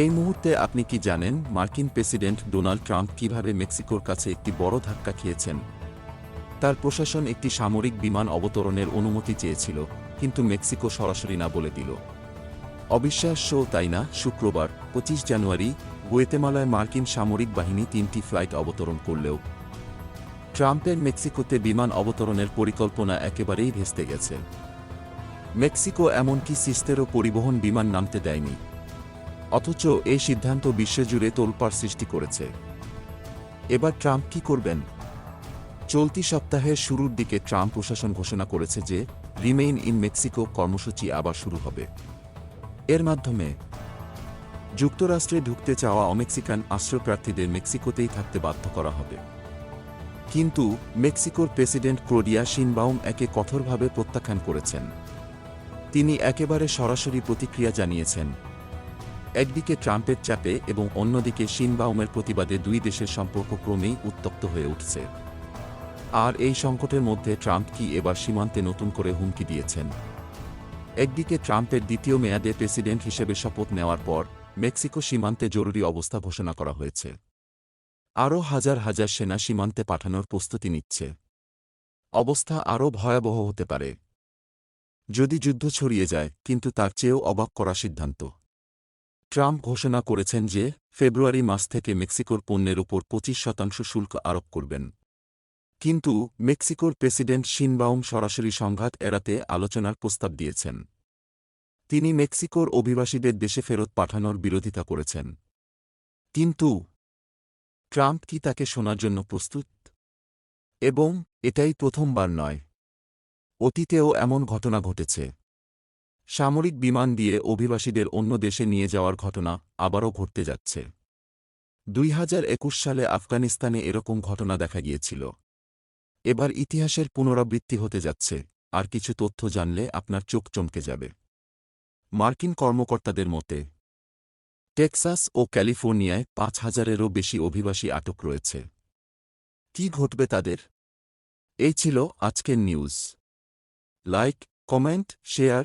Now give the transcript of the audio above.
এই মুহূর্তে আপনি কি জানেন মার্কিন প্রেসিডেন্ট ডোনাল্ড ট্রাম্প কীভাবে মেক্সিকোর কাছে একটি বড় ধাক্কা খেয়েছেন? তার প্রশাসন একটি সামরিক বিমান অবতরণের অনুমতি চেয়েছিল, কিন্তু মেক্সিকো সরাসরি না বলে দিল। অবিশ্বাস্য তাই না, শুক্রবার, পঁচিশ জানুয়ারি, গুয়েতেমালায় মার্কিন সামরিক বাহিনী তিনটি ফ্লাইট অবতরণ করলেও। ট্রাম্পের মেক্সিকোতে বিমান অবতরণের পরিকল্পনা একেবারেই ভেস্তে গেছে। মেক্সিকো এমনকি সিস্তেরও পরিবহন বিমান নামতে দেয়নি। অথচ এই সিদ্ধান্ত বিশ্বজুড়ে তোলপাড় সৃষ্টি করেছে। এবার ট্রাম্প কি করবেন? চলতি সপ্তাহের শুরুর দিকে ট্রাম্প প্রশাসন ঘোষণা করেছে যে রিমেইন ইন মেক্সিকো কর্মসূচি আবার শুরু হবে। এর মাধ্যমে যুক্তরাষ্ট্রে ঢুকতে চাওয়া অমেক্সিকান আশ্রয়প্রার্থীদের মেক্সিকোতেই থাকতে বাধ্য করা হবে। কিন্তু মেক্সিকোর প্রেসিডেন্ট ক্রোডিয়া শিনবাউম একে কঠোরভাবে প্রত্যাখ্যান করেছেন। তিনি একেবারে সরাসরি প্রতিক্রিয়া জানিয়েছেন একদিকে ট্রাম্পের চাপে এবং অন্যদিকে শিনবাউমের প্রতিবাদে দুই দেশের সম্পর্ক ক্রমেই উত্তপ্ত হয়ে উঠছে। আর এই সংকটের মধ্যে ট্রাম্প কি এবার সীমান্তে নতুন করে হুমকি দিয়েছেন? একদিকে ট্রাম্পের দ্বিতীয় মেয়াদে প্রেসিডেন্ট হিসেবে শপথ নেওয়ার পর মেক্সিকো সীমান্তে জরুরি অবস্থা ঘোষণা করা হয়েছে। আরও হাজার হাজার সেনা সীমান্তে পাঠানোর প্রস্তুতি নিচ্ছে। অবস্থা আরও ভয়াবহ হতে পারে। যদি যুদ্ধ ছড়িয়ে যায়, কিন্তু তার চেয়েও অবাক করা সিদ্ধান্ত। ট্রাম্প ঘোষণা করেছেন যে, ফেব্রুয়ারি মাস থেকে মেক্সিকোর পণ্যের উপর পঁচিশ শতাংশ শুল্ক আরোপ করবেন। কিন্তু, মেক্সিকোর প্রেসিডেন্ট শিনবাউম সরাসরি সংঘাত এড়াতে আলোচনার প্রস্তাব দিয়েছেন। তিনি মেক্সিকোর অভিবাসীদের দেশে ফেরত পাঠানোর বিরোধিতা করেছেন। কিন্তু, ট্রাম্প কি তাকে শোনার জন্য প্রস্তুত? এবং, এটাই প্রথমবার নয়। অতীতেও এমন ঘটনা ঘটেছে। সামরিক বিমান দিয়ে অভিবাসীদের অন্য দেশে নিয়ে যাওয়ার ঘটনা আবারও ঘটতে যাচ্ছে। দুই হাজার একুশ সালে আফগানিস্তানে এরকম ঘটনা দেখা গিয়েছিল। এবার ইতিহাসের পুনরাবৃত্তি হতে যাচ্ছে, আর কিছু তথ্য জানলে আপনার চোখ চমকে যাবে। মার্কিন কর্মকর্তাদের মতে, টেক্সাস ও ক্যালিফোর্নিয়ায় পাঁচ হাজারেরও বেশি অভিবাসী আটক রয়েছে। কি ঘটবে তাদের? এই ছিল আজকের news. Like, comment, share